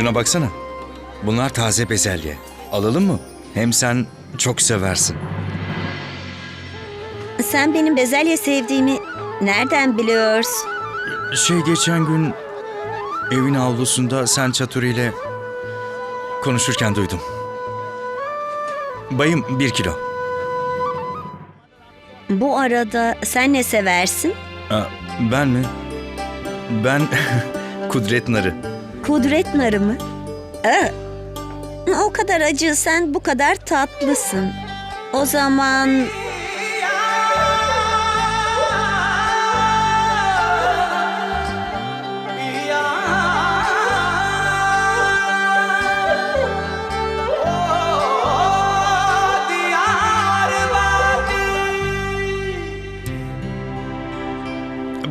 Şuna baksana. Bunlar taze bezelye. Alalım mı? Hem sen çok seversin. Sen benim bezelye sevdiğimi nereden biliyorsun? Şey geçen gün evin avlusunda sen Çaturi ile konuşurken duydum. Bayım bir kilo. Bu arada sen ne seversin? Aa, ben mi? Ben kudret narı. Kudret narı mı? Ee, o kadar acı, sen bu kadar tatlısın. O zaman...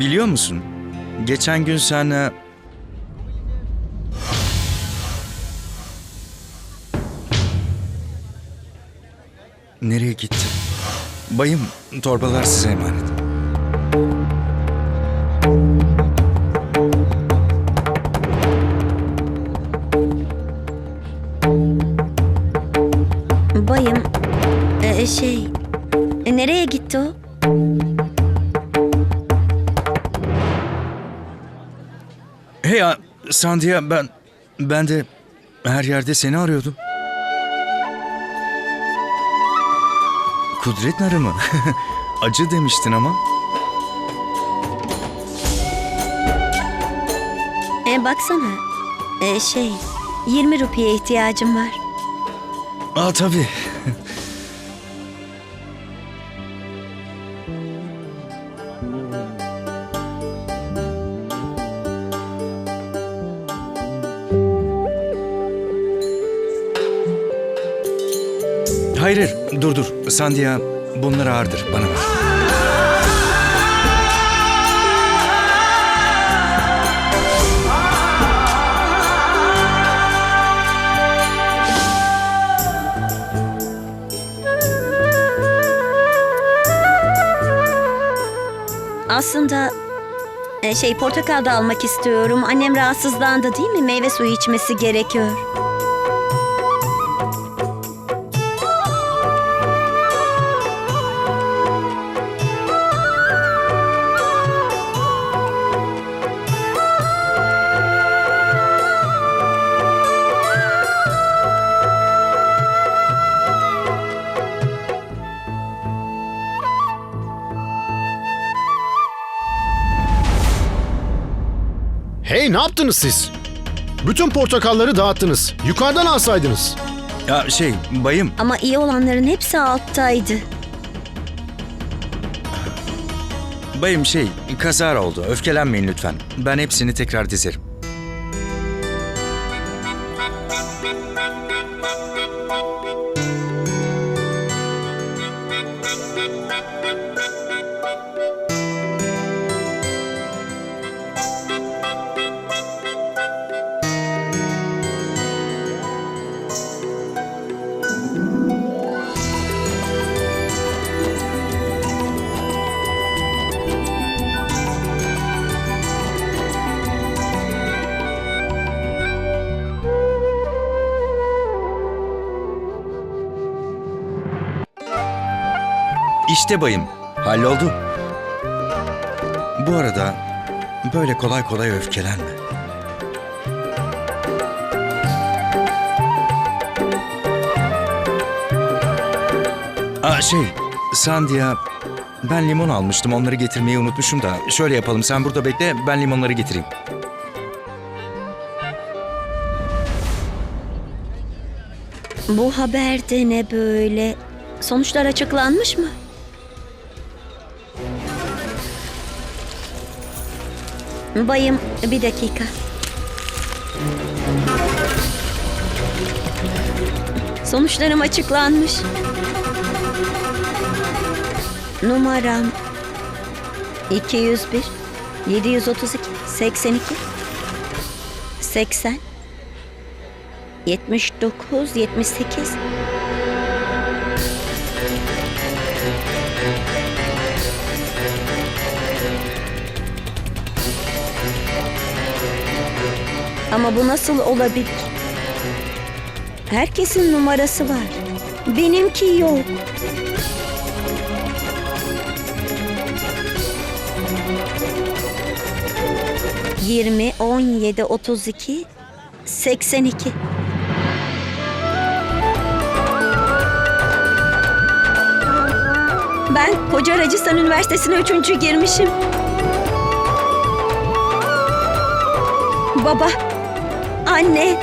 Biliyor musun? Geçen gün sen... Nereye gitti? Bayım, torbalar size emanet. Bayım, e, şey... e, nereye gitti o? Hey ya, Sandia ben... Ben de her yerde seni arıyordum. Kudret narı mı? Acı demiştin ama. E, baksana. E, şey, 20 rupiye ihtiyacım var. Aa tabii. Hayır, hayır, dur dur. Sandia bunlar ağırdır, bana ver. Aslında e, şey portakal da almak istiyorum. Annem rahatsızlandı değil mi? Meyve suyu içmesi gerekiyor. Hey ne yaptınız siz? Bütün portakalları dağıttınız. Yukarıdan alsaydınız. Ya şey, bayım, Ama iyi olanların hepsi alttaydı. bayım şey, kazara oldu. Öfkelenmeyin lütfen. Ben hepsini tekrar dizerim. İşte bayım, halloldu. Bu arada böyle kolay kolay öfkelenme. Aa şey, Sandia, ben limon almıştım onları getirmeyi unutmuşum da. Şöyle yapalım sen burada bekle ben limonları getireyim. Bu haberde ne böyle? Sonuçlar açıklanmış mı? Bayım bir dakika. Sonuçlarım açıklanmış. Numaram 201 732 82 80 79 78 Ama bu nasıl olabilir? Herkesin numarası var. Benimki yok. Yirmi, on yedi, otuz iki, seksen iki. Ben koca Rajasthan Üniversitesi'ne üçüncü girmişim. Baba, anne,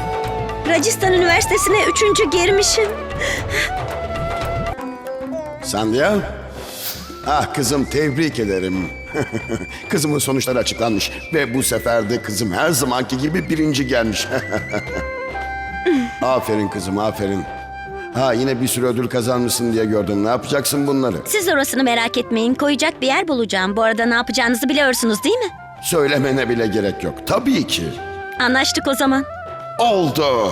Rajasthan Üniversitesi'ne üçüncü girmişim. Sandhya? Ah kızım tebrik ederim. Kızımın sonuçları açıklanmış ve bu sefer de kızım her zamanki gibi birinci gelmiş. aferin kızım aferin. Ha yine bir sürü ödül kazanmışsın diye gördüm. Ne yapacaksın bunları? Siz orasını merak etmeyin. Koyacak bir yer bulacağım. Bu arada ne yapacağınızı biliyorsunuz değil mi? Söylemene bile gerek yok. Tabii ki. Anlaştık o zaman. Oldu.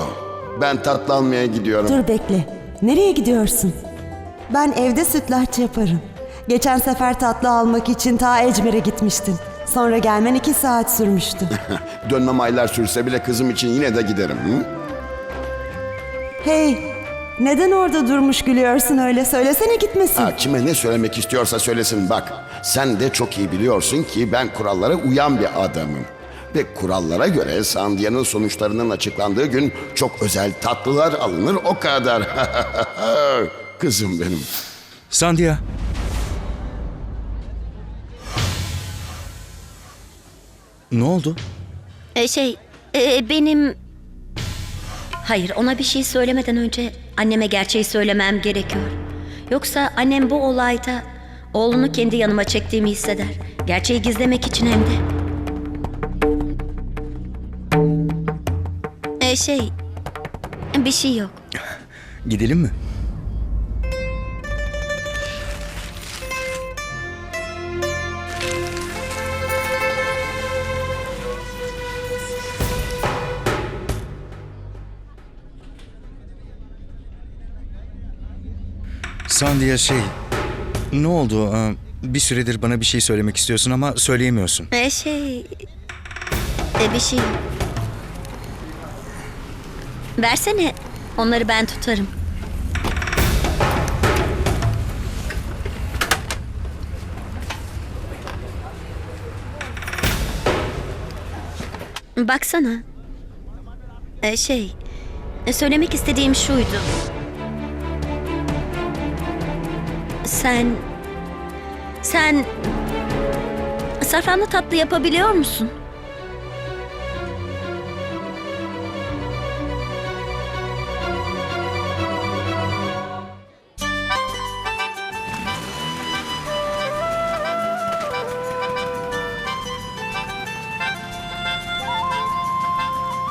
Ben tatlı almaya gidiyorum. Dur bekle. Nereye gidiyorsun? Ben evde sütlaç yaparım. Geçen sefer tatlı almak için ta Ecmer'e gitmiştin. Sonra gelmen iki saat sürmüştü. Dönmem aylar sürse bile kızım için yine de giderim. Hı? hey, neden orada durmuş gülüyorsun öyle? Söylesene gitmesin. Ha, kime ne söylemek istiyorsa söylesin bak. Sen de çok iyi biliyorsun ki ben kurallara uyan bir adamım. Ve kurallara göre Sandhya'nın sonuçlarının açıklandığı gün çok özel tatlılar alınır o kadar. Kızım benim. Sandhya. Ne oldu? Ee, şey, e, benim... Hayır, ona bir şey söylemeden önce anneme gerçeği söylemem gerekiyor. Yoksa annem bu olayda oğlunu kendi yanıma çektiğimi hisseder. Gerçeği gizlemek için hem de. Ee, şey, bir şey yok. Gidelim mi? Sandia şey... Ne oldu? Aa, Bir süredir bana bir şey söylemek istiyorsun ama söyleyemiyorsun. Ee, şey, e, bir şey yok. Versene, onları ben tutarım. Baksana. Ee, şey, e, söylemek istediğim şuydu. Sen... Sen... Safranlı tatlı yapabiliyor musun?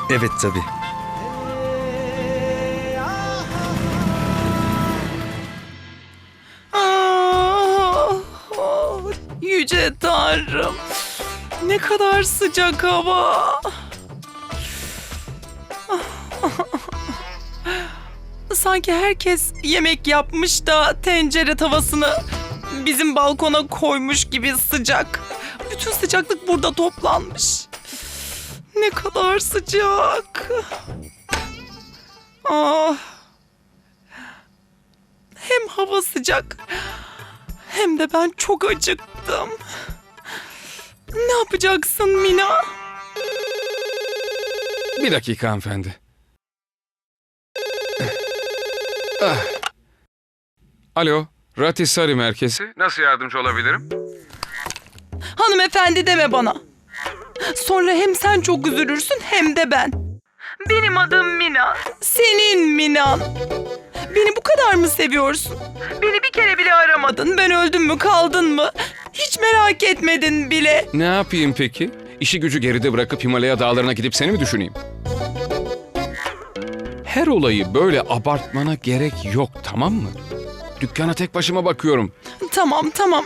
Evet tabii. Ah, yüce Tanrım. Ne kadar sıcak hava. Sanki herkes yemek yapmış da tencere tavasını bizim balkona koymuş gibi sıcak. Bütün sıcaklık burada toplanmış. Ne kadar sıcak. Ah. Hem hava sıcak hem de ben çok acıktım. Ne yapacaksın Mina? Bir dakika hanımefendi. Ah. Alo, Ratisari Merkezi. Nasıl yardımcı olabilirim? Hanımefendi deme bana. Sonra hem sen çok üzülürsün hem de ben. Benim adım Mina. Senin Minan. Beni bu kadar mı seviyorsun? Beni bir kere bile aramadın. Ben öldüm mü kaldın mı? Hiç merak etmedin bile. Ne yapayım peki? İşi gücü geride bırakıp Himalaya dağlarına gidip seni mi düşüneyim? Her olayı böyle abartmana gerek yok tamam mı? Dükkana tek başıma bakıyorum. Tamam tamam.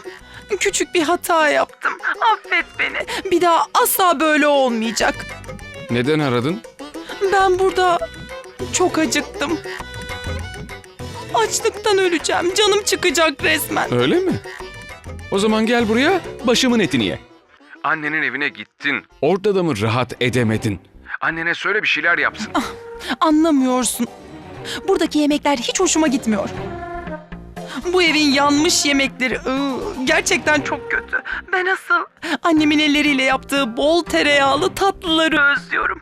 Küçük bir hata yaptım. Affet beni. Bir daha asla böyle olmayacak. Neden aradın? Ben burada çok acıktım. Açlıktan öleceğim. Canım çıkacak resmen. Öyle mi? O zaman gel buraya başımın etini ye. Annenin evine gittin. Orada da mı rahat edemedin? Annene söyle bir şeyler yapsın. Anlamıyorsun. Buradaki yemekler hiç hoşuma gitmiyor. Bu evin yanmış yemekleri ıı, gerçekten çok kötü. Ben asıl annemin elleriyle yaptığı bol tereyağlı tatlıları özlüyorum.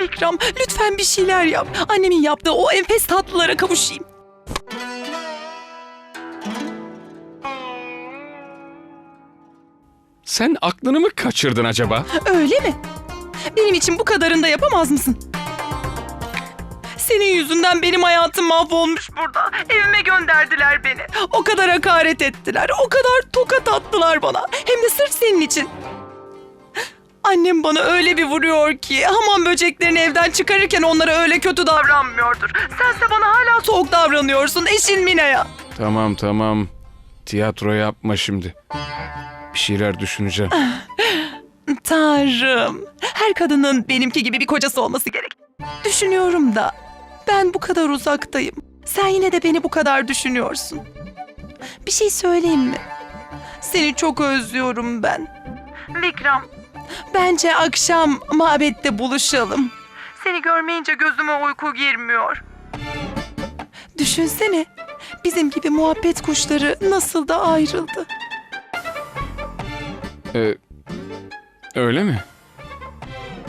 Vikram lütfen bir şeyler yap. Annemin yaptığı o enfes tatlılara kavuşayım. Sen aklını mı kaçırdın acaba? Öyle mi? Benim için bu kadarını da yapamaz mısın? Senin yüzünden benim hayatım mahvolmuş burada. Evime gönderdiler beni. O kadar hakaret ettiler. O kadar tokat attılar bana. Hem de sırf senin için. Annem bana öyle bir vuruyor ki hamam böceklerini evden çıkarırken onlara öyle kötü davranmıyordur. Sense bana hala soğuk davranıyorsun eşin Mina'ya. Tamam tamam. Tiyatro yapma şimdi. Bir şeyler düşüneceğim. Tanrım. Her kadının benimki gibi bir kocası olması gerek. Düşünüyorum da ben bu kadar uzaktayım. Sen yine de beni bu kadar düşünüyorsun. Bir şey söyleyeyim mi? Seni çok özlüyorum ben. Vikram. Bence akşam mabette buluşalım. Seni görmeyince gözüme uyku girmiyor. Düşünsene. Bizim gibi muhabbet kuşları nasıl da ayrıldı. Ee, öyle mi?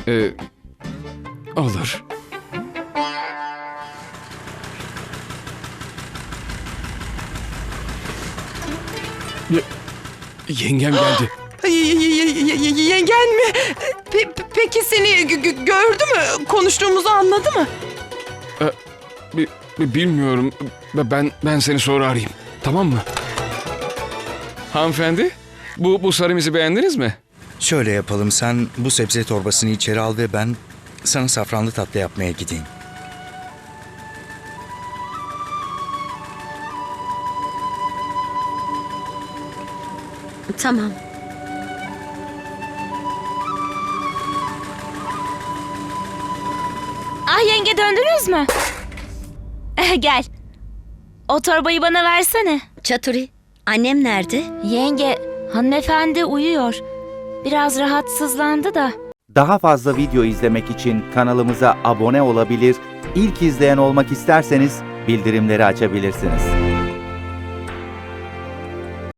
Ee, olur. Yengem geldi. Yengen mi? Pe- pe- peki seni gö- gö- gördü mü? Konuştuğumuzu anladı mı? Bi- bi- bilmiyorum. Ben ben seni sonra arayayım. Tamam mı? Hanımefendi, bu bu sarımızı beğendiniz mi? Şöyle yapalım sen bu sebze torbasını içeri al ve ben sana safranlı tatlı yapmaya gideyim. Tamam. Ah yenge döndünüz mü? Eh, Gel. O torbayı bana versene. Çaturi, annem nerede? Yenge, hanımefendi uyuyor. Biraz rahatsızlandı da. Daha fazla video izlemek için kanalımıza abone olabilir, ilk izleyen olmak isterseniz bildirimleri açabilirsiniz.